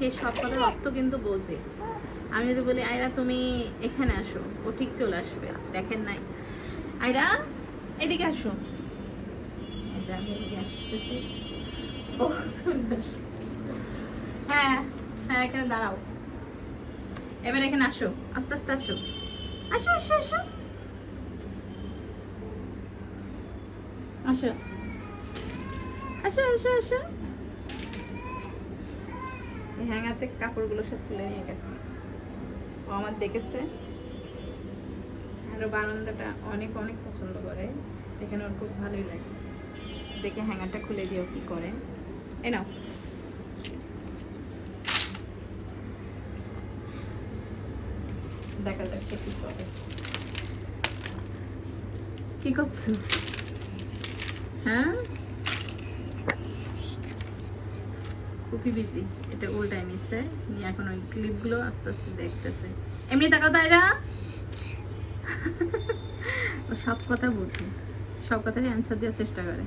সে সব কথার অর্থ কিন্তু বোঝে। আমি যদি বলি, আয়রা, তুমি এখানে আসো, ও ঠিক চলে আসবে। দেখেন নাই। আয়রা, এদিকে আসো। হ্যাঁ হ্যাঁ এখানে দাঁড়াও। এবার এখানে আসো, আস্তে আস্তে আসো। আসো আসো আসো। আসো। আসো আসো আসো। এই হ্যাঙ্গাতে কাপড়গুলো সব তুলে নিয়ে গেছে। ও আমার দেখেছে। আরও বারান্দাটা অনেক অনেক পছন্দ করে। এখানে ওর খুব ভালোই লাগে। দেখে হ্যাঙ্গারটা খুলে দিও কি করে। এ দেখা যাক সে কি করে। কি করছ? হ্যাঁ? কুকি বিজি এটা উল্টায় নিছে, নিয়ে এখন ওই ক্লিপগুলো আস্তে আস্তে দেখতেছে। এমনি তাকাও তাইরা। সব কথা বুঝে সব কথারই অ্যান্সার দেওয়ার চেষ্টা করে।